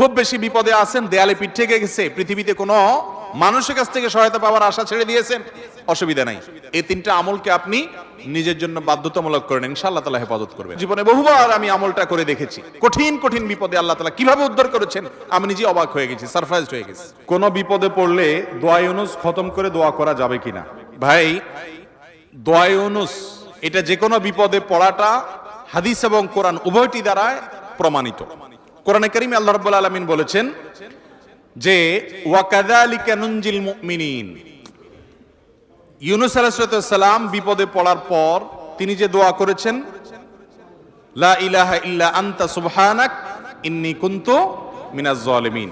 খুব বেশি বিপদে আছেন দেয়ালে পিঠ থেকে গেছে পৃথিবীতে কোনো মানুষের কাছ থেকে সহায়তা পাওয়ার আশা ছেড়ে দিয়েছেন অসুবিধা নাই। এই তিনটা আমলকে আপনি নিজের জন্য বাধ্যতামূলক করেন ইনশাআল্লাহ তালা হেফাজত করবেন। জীবনে বহুবার আমি আমলটা করে দেখেছি কঠিন কঠিন বিপদে আল্লাহ তালা কীভাবে উদ্ধার করেছেন আমি নিজে অবাক হয়ে গেছি সারপ্রাইজ হয়ে গেছি। কোনো বিপদে পড়লে দোয়া ইউনুস খতম করে দোয়া করা যাবে কিনা? ভাই দোয়ায়ুনুস এটা যে কোনো বিপদে পড়াটা হাদিস এবং কোরআন উভয়টি দ্বারায় প্রমাণিত। কোরআনে করিম আল্লাহ রাব্বুল আলামিন বলেছেন যে, ওয়াকাযালিকা নুনজিল মুমিনিন। ইউনুস সালাম বিপদে পড়ার পর তিনি যে দোয়া করেছেন, লা ইলাহা ইল্লা আনতা সুবহানাক, ইন্নী কুনতু মিনাজ জালিমিন।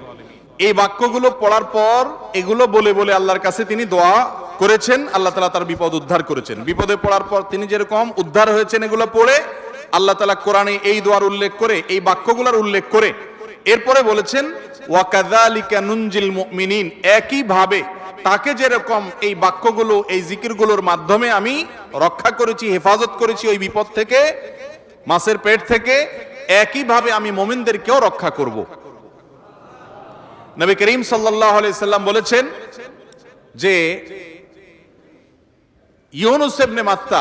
এই বাক্যগুলো পড়ার পর এগুলো বলে বলে আল্লাহর কাছে তিনি দোয়া করেছেন, আল্লাহ তালা তার বিপদ উদ্ধার করেছেন। বিপদে পড়ার পর তিনি যেরকম উদ্ধার হয়েছেন এগুলো পড়ে আল্লাহ তালা কোরআনে এই দোয়ার উল্লেখ করে, এই বাক্যগুলোর উল্লেখ করে, এরপরে বলেছেন, ওয়াকাযালিকা নুনজিল মুমিনিন একই ভাবে তাকে যেরকম এই বাক্যগুলো, এই জিকিরগুলোর মাধ্যমে আমি রক্ষা করেছি, হেফাজত করেছি ওই বিপদ থেকে পেট থেকে একইভাবে আমি মোমিনদেরকেও রক্ষা করব। নবী করিম সাল্লাম বলেছেন যে, ইউনুস ইবনে মাত্তা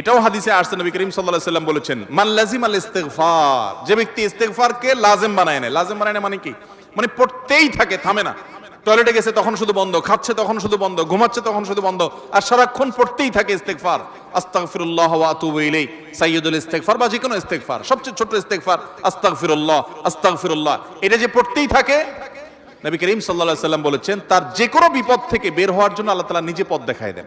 এটাও হাদিসে আসছে, নবী করিম আলাইহি সাল্লাম বলেছেন, মান লাজিম আল ইস্তেগফার যে ব্যক্তি ইস্তেগফারকে লাজিম বানায় নেয়। লাজিম বানায় নেয় মানে কি? মানে পড়তেই থাকে, থামে না। টয়লেটে গেছে তখন শুধু বন্ধ, খাচ্ছে তখন শুধু বন্ধ, ঘুমাচ্ছে তখন শুধু বন্ধ, আর সারাক্ষণ পড়তেই থাকে ইস্তেগফার। আস্তাগফিরুল্লাহ ওয়া আতুবু ইলাই সাইয়্যিদুল বা যে কোনো সবচেয়ে ছোট আস্তাগফিরুল্লাহ আস্তাগফিরুল্লাহ। এটা যে পড়তেই থাকে, নবী করিম সাল্লাম বলেছেন, তার যে কোনো বিপদ থেকে বের হওয়ার জন্য আল্লাহ নিজে পথ দেখায় দেন।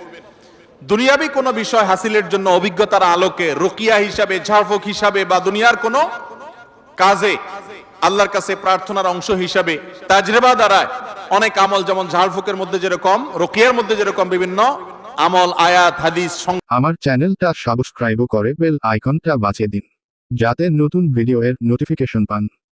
দুনিয়াবি কোনো বিষয় হাসিলের জন্য অভিজ্ঞতার আলোকে রকিয়া হিসাবে, ঝাড়ফুক হিসাবে বা দুনিয়ার কোনো কাজে আল্লাহর কাছে প্রার্থনার অংশ হিসাবে তাজরেবা দ্বারা অনেক আমল যেমন ঝাড়ফুকের মধ্যে যেরকম, রকিয়ার মধ্যে যেরকম বিভিন্ন আমল, আয়াত, হাদিস আমার চ্যানেলটা সাবস্ক্রাইব করে, বেল আইকনটা বাজিয়ে দিন, যাতে নতুন ভিডিও এর নোটিফিকেশন পান।